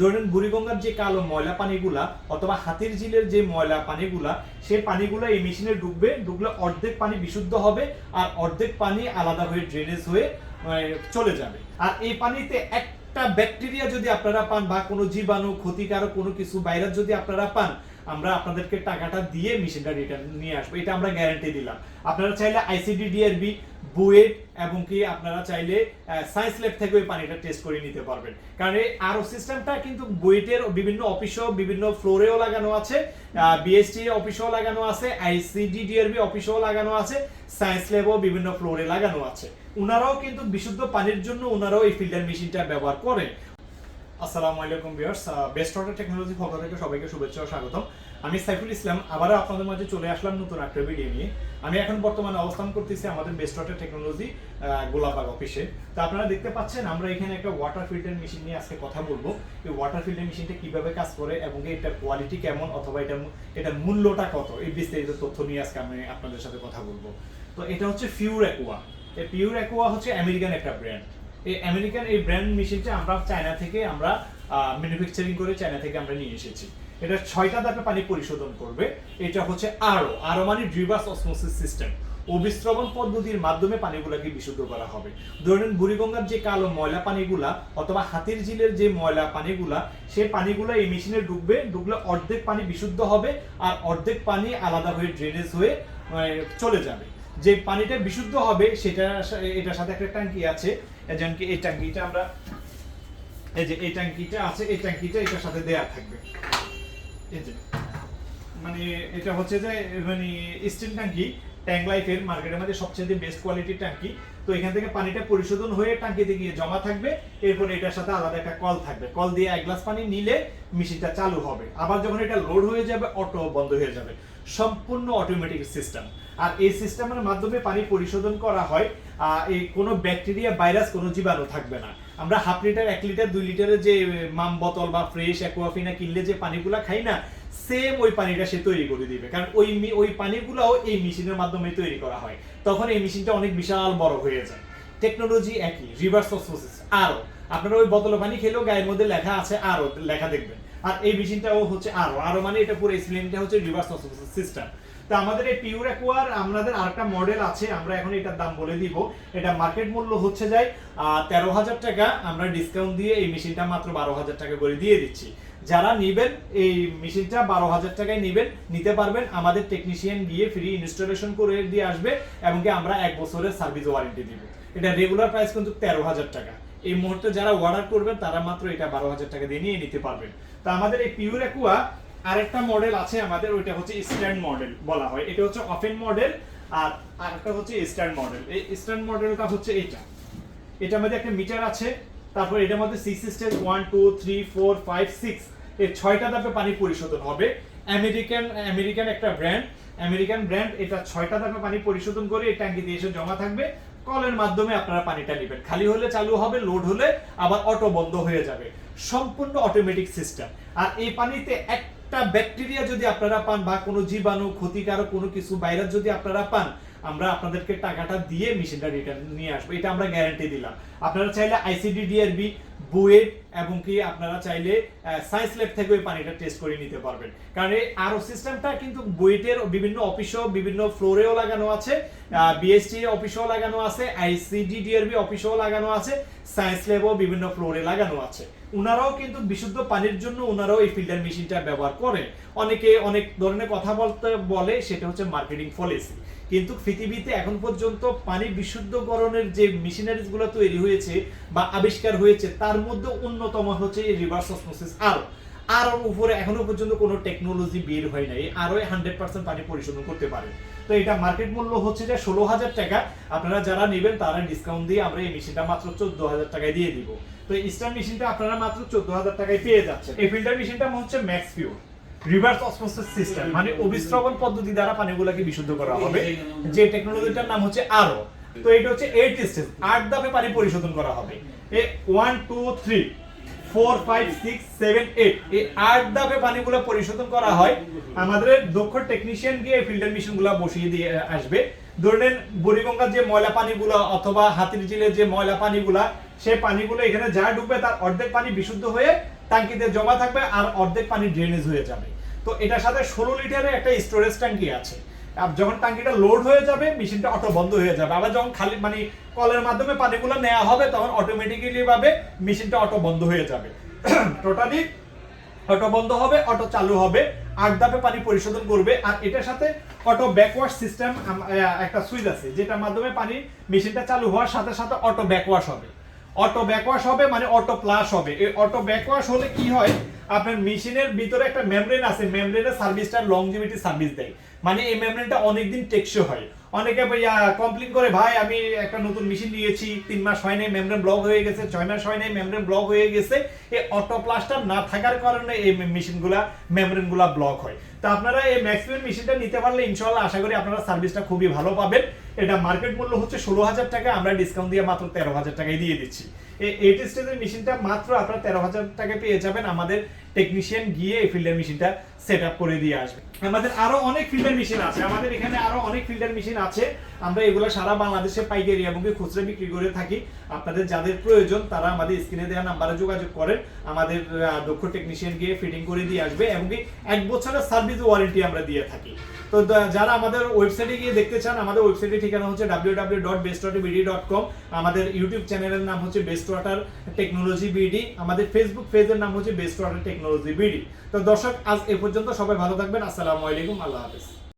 ধরেন বুড়িগঙ্গার যে কালো ময়লা পানিগুলা অথবা হাতির ঝিলের যে ময়লা পানিগুলা সেই পানিগুলো এই মেশিনে ডুববে, ডুবলে অর্ধেক পানি বিশুদ্ধ হবে আর অর্ধেক পানি আলাদা হয়ে ড্রেনেজ হয়ে চলে যাবে। আর এই পানিতে একটা ব্যাকটেরিয়া যদি আপনারা পান বা কোনো জীবাণু, ক্ষতিকারক কোনো কিছু ভাইরাস যদি আপনারা পান আমরা আপনাদেরকে টাকাটা দিয়ে মেশিনটা রিটার্ন নিয়ে আসব। এটা আমরা গ্যারান্টি দিলাম। আপনারা চাইলে আইসিডি ডিআরবি বুয়েট, এবং কি আপনারা চাইলে সায়েন্স ল্যাব থেকে ওই পানিটা টেস্ট করে নিতে পারবেন। কারণ এই আরও সিস্টেমটা কিন্তু বুয়েটের বিভিন্ন অফিসেও, বিভিন্ন ফ্লোরেও লাগানো আছে বিএসটি অফিসেও লাগানো আছে আইসিডি ডিআরবি অফিসেও লাগানো আছে সায়েন্স ল্যাবও বিভিন্ন ফ্লোরে লাগানো আছে। ওনারাও কিন্তু বিশুদ্ধ পানির জন্য ওনারাও এই ফিল্টার মেশিনটা ব্যবহার করেন। আসসালামু আলাইকুম ভিউয়ার্স। বেস্ট অর্ডার টেকনোলজি পক্ষ থেকে সবাইকে শুভেচ্ছা ও স্বাগতম। আমি সাইফুল ইসলাম, আবারও আপনাদের মাঝে চলে আসলাম নতুন একটা ভিডিও নিয়ে। আমি এখন বর্তমানে অবস্থান করতেছি আমাদের বেস্ট অর্ডার টেকনোলজি গোলাবাগ অফিসে। তো আপনারা দেখতে পাচ্ছেন, আমরা এখানে একটা ওয়াটার ফিল্টার মেশিন নিয়ে আজকে কথা বলব। এই ওয়াটার ফিল্টার মেশিনটা কীভাবে কাজ করে এবং এটার কোয়ালিটি কেমন অথবা এটার এটার মূল্যটা কত? এই বিস্তারিত তথ্য নিয়ে আজকে আমি আপনাদের সাথে কথা বলব। তো এটা হচ্ছে ফিউর অ্যাকোয়া এই পিউর অ্যাকোয়া হচ্ছে আমেরিকান একটা ব্র্যান্ড এই আমেরিকান এই ব্র্যান্ড মেশিনটা আমরা চায়না থেকে আমরা ম্যানুফ্যাকচারিং করে চায়না থেকে আমরা নিয়ে এসেছি। এটা ছয়টা ধাপে পানি পরিশোধন করবে। এটা হচ্ছে আরও আরও মানে রিভার্স অসমোসিস সিস্টেম অবিশ্রবণ পদ্ধতির মাধ্যমে পানিগুলোকে বিশুদ্ধ করা হবে। ধরেন বুড়িগঙ্গার যে কালো ময়লা পানিগুলা অথবা হাতির ঝিলের যে ময়লা পানিগুলা সেই পানিগুলো এই মেশিনে ঢুকবে ঢুকলে অর্ধেক পানি বিশুদ্ধ হবে আর অর্ধেক পানি আলাদা হয়ে ড্রেনেজ হয়ে চলে যাবে। যে পানিটা বিশুদ্ধ হবে সেটা এটার সাথে একটা ট্যাঙ্কি আছে। যেমন কি এই ট্যাঙ্কিটা আমরা, এই যে এই ট্যাঙ্কিটা আছে, এই ট্যাঙ্কিটা এটার সাথে দেয়া থাকবে। এই যে মানে এটা হচ্ছে যে মানে স্টিল ট্যাঙ্কি ট্যাঙ্ক লাইফের মার্কেটের মধ্যে সবচেয়ে বেস্ট কোয়ালিটির ট্যাঙ্কি। তো এখান থেকে পানিটা পরিশোধন হয়ে ট্যাঙ্কিতে গিয়ে জমা থাকবে। এরপর এটার সাথে আলাদা একটা কল থাকবে। কল দিয়ে এক গ্লাস পানি নিলে মেশিনটা চালু হবে। আবার যখন এটা লোড হয়ে যাবে অটো বন্ধ হয়ে যাবে। সম্পূর্ণ অটোমেটিক সিস্টেম আর এই সিস্টেমের মাধ্যমে পানি পরিশোধন করা হয়। এই কোনো ব্যাকটেরিয়া ভাইরাস কোনো জীবাণু থাকবে না। আমরা হাফ লিটার, এক লিটার, দুই লিটারের যে মাম বোতল বা ফ্রেশ অ্যাকোয়াফিনা কিনলে যে পানিগুলা খাই না সেম ওই পানিটা সে তৈরি করে দিবে। কারণ ওই ওই পানিগুলোও এই মেশিনের মাধ্যমে তৈরি করা হয়। তখন এই মেশিনটা অনেক বিশাল বড় হয়ে যায়। টেকনোলজি একই রিভার্স অসমোসিস আরও, আপনারা ওই বোতলে পানি খেলেও গায়ের মধ্যে লেখা আছে আরও, লেখা দেখবেন। আর এই মেশিনটাও হচ্ছে আরও আরও মানে এটা পুরো সিলিন্ডারটা হচ্ছে রিভার্স অসমোসিস সিস্টেম তো আমাদের এই পিউর অ্যাকোয়ার আমাদের আরেকটা মডেল আছে, আমরা এখন এটার দাম বলে দিব। এটা মার্কেট মূল্য হচ্ছে যায় তেরো হাজার টাকা, আমরা ডিসকাউন্ট দিয়ে এই মেশিনটা মাত্র বারো হাজার টাকা করে দিয়ে দিচ্ছি। যারা নিবেন, এই মেশিনটা বারো হাজার টাকায় নিবেন, নিতে পারবেন, আমাদের টেকনিশিয়ান গিয়ে ফ্রি ইনস্টলেশন করে দিয়ে আসবে, এবং কি আমরা এক বছরের সার্ভিস ওয়ারেন্টি দিব। এটা রেগুলার প্রাইস কিন্তু তেরো হাজার টাকা। এই মুহূর্তে যারা অর্ডার করবেন, তারা মাত্র এটা বারো হাজার টাকা দিয়ে নিয়ে নিতে পারবেন। তো আমাদের এই পিউর অ্যাকুয়া আরেকটা মডেল আছে আমাদের, ওইটা হচ্ছে স্ট্যান্ড মডেল বলা হয়। এটা হচ্ছে অফেন মডেল আর আরেকটা হচ্ছে স্ট্যান্ড মডেল এই স্ট্যান্ড মডেলটা হচ্ছে এটা এটার মধ্যে একটা মিটার আছে, তারপর এটার মধ্যে six system one two three four five six এর ছয়টা ধাপে পানি পরিশোধন হবে। আমেরিকান আমেরিকান একটা ব্র্যান্ড আমেরিকান ব্র্যান্ড এটা ছয়টা ধাপে পানি পরিশোধন করে এই ট্যাঙ্কিতে এসে জমা থাকবে। কলের মাধ্যমে আপনারা পানিটা নেবেন। খালি হলে চালু হবে লোড হলে আবার অটো বন্ধ হয়ে যাবে। সম্পূর্ণ অটোমেটিক সিস্টেম আর এই পানিতে একটা ব্যাকটেরিয়া যদি আপনারা পান বা কোনো জীবাণু, ক্ষতিকারক কোনো কিছু, ভাইরাস যদি আপনারা পান, আমরা আপনাদেরকে টাকাটা দিয়ে মেশিনটা রিটার্ন নিয়ে আসব। এটা আমরা গ্যারান্টি দিলাম। আপনারা চাইলে আইসিডি ডিআরবি বুয়েট এবং কি আপনারা চাইলে সায়েন্স ল্যাব থেকে ওই পানিটা টেস্ট করে নিতে পারবেন। কারণ এই আরও সিস্টেমটা কিন্তু বুয়েটের বিভিন্ন অফিসেও বিভিন্ন ফ্লোরেও লাগানো আছে বিএসটি অফিসেও লাগানো আছে আইসিডি ডিআরবি অফিসেও লাগানো আছে সায়েন্স ল্যাবও বিভিন্ন ফ্লোরে লাগানো আছে। উনারাও কিন্তু বিশুদ্ধ পানির জন্য উনারাও এই ফিল্টার মেশিনটা ব্যবহার করে অনেকে অনেক ধরনের কথা বলতে বলে, সেটা হচ্ছে মার্কেটিং পলিসি কিন্তু পৃথিবীতে এখন পর্যন্ত পানি বিশুদ্ধকরণের যে মেশিনারিজগুলো তৈরি হয়েছে বা আবিষ্কার হয়েছে, তার মধ্যে অন্যতম হচ্ছে রিভার্স অসমোসিস আরও আর উপরে এখনও পর্যন্ত কোনো টেকনোলজি বের হয় নাই আরও হান্ড্রেড পার্সেন্ট পানি পরিশোধন করতে পারে। তো এটা মার্কেট মূল্য হচ্ছে যে ষোলো হাজার টাকা। আপনারা যারা নেবেন, তারা ডিসকাউন্ট দিয়ে আমরা এই মেশিনটা মাত্র চোদ্দ হাজার টাকায় দিয়ে দিব। তো ইস্টার্ন মেশিনটা আপনারা মাত্র চোদ্দ হাজার টাকায় পেয়ে যাচ্ছেন। এই ফিল্টার মেশিনটা হচ্ছে max pure reverse osmosis system মানে অবিশ্রবণ পদ্ধতি দ্বারা পানিগুলোকে বিশুদ্ধ করা হবে। যে টেকনোলজিটার নাম হচ্ছে আরও তো এটা হচ্ছে এইট স্টেজ আট ধাপে পানি পরিশোধন করা হবে। এ one two three four five six seven eight এই আট ধাপে পানিগুলো পরিশোধন করা হয়। আমাদের দক্ষ টেকনিশিয়ান গিয়ে ফিল্টার মেশিনগুলা বসিয়ে দিয়ে আসবে। ধরে নেন, বুড়িগঙ্গার যে ময়লা পানিগুলো অথবা হাতির ঝিলের যে ময়লা পানিগুলা সেই পানিগুলো এখানে যা ডুববে তার অর্ধেক পানি বিশুদ্ধ হয়ে টাঙ্কিতে জমা থাকবে আর অর্ধেক পানি ড্রেনেজ হয়ে যাবে। তো এটার সাথে ষোলো লিটারের একটা স্টোরেজ ট্যাঙ্কি আছে। আর যখন ট্যাঙ্কিটা লোড হয়ে যাবে, মেশিনটা অটো বন্ধ হয়ে যাবে। আবার যখন খালি মানে কলের মাধ্যমে পানিগুলো নেওয়া হবে, তখন অটোমেটিক্যালি ভাবে মেশিনটা অটো বন্ধ হয়ে যাবে। টোটালি অটো বন্ধ হবে অটো চালু হবে, আট ধাপে পানি পরিশোধন করবে। আর এটার সাথে অটো ব্যাকওয়াশ সিস্টেম একটা সুইচ আছে, যেটার মাধ্যমে পানি মেশিনটা চালু হওয়ার সাথে সাথে অটো ব্যাকওয়াশ হবে। অটো ব্যাকওয়াশ হবে মানে অটো প্লাস হবে। এই অটো ব্যাকওয়াশ হলে কি হয় আপনার মেশিনের ভিতরে একটা মেমব্রেন আছে মেমব্রেনের সার্ভিসটা লংজিভিটি সার্ভিস দেয়। মানে এই মেমব্রেনটা অনেকদিন টেকসই হয়। অনেকে কমপ্লেন করে, ভাই, আমি একটা নতুন মেশিন নিয়েছি, তিন মাস হয় নাই, মেমব্রেন ব্লক হয়ে গেছে, ছয় মাস হয় নাই, মেমব্রেন ব্লক হয়ে গেছে। এই অটো প্লাস্টার না থাকার কারণে এই মেশিনগুলা, মেমব্রেনগুলা ব্লক হয়। তো আপনারা এই ম্যাক্সিমাম মেশিনটা নিতে পারলে ইনশাআল্লাহ আশা করি আপনারা সার্ভিসটা খুবই ভালো পাবেন। এটা মার্কেট মূল্য হচ্ছে ষোলো হাজার টাকা, আমরা ডিসকাউন্ট দিয়ে মাত্র তেরো হাজার টাকায় দিয়ে দিচ্ছি। স্টেজের মেশিনটা মাত্র আপনারা তেরো হাজার টাকা পেয়ে যাবেন। আমাদের টেকনিশিয়ান গিয়ে এই ফিল্ডার মেশিনটা সেট আপ করে দিয়ে আসবে। আমাদের আরও অনেক ফিল্টার মেশিন আছে। আমাদের এখানে আরও অনেক ফিল্টার মেশিন আছে। আমরা এগুলো সারা বাংলাদেশে পাইকারি এবং বিক্রি করে থাকি। আপনাদের যাদের প্রয়োজন, তারা আমাদের স্ক্রিনে দেওয়া নাম্বারে যোগাযোগ করেন। আমাদের দক্ষ টেকনিশিয়ান গিয়ে ফিটিং করে দিয়ে আসবে এবং এক বছরের সার্ভিস ওয়ারেন্টি আমরা দিয়ে থাকি। তো যারা আমাদের ওয়েবসাইটে গিয়ে দেখতে চান, আমাদের ওয়েবসাইটের ঠিকানা হচ্ছে www.bestwaterBD.com আমাদের ইউটিউব চ্যানেলের নাম হচ্ছে বেস্ট ওয়াটার টেকনোলজি বিডি আমাদের ফেসবুক পেজের নাম হচ্ছে বেস্ট ওয়াটার টেকনোলজি বিডি তো দর্শক, আজ এ পর্যন্ত সবাই ভালো থাকবেন। আসসালামু আলাইকুম। আল্লাহ হাফেজ।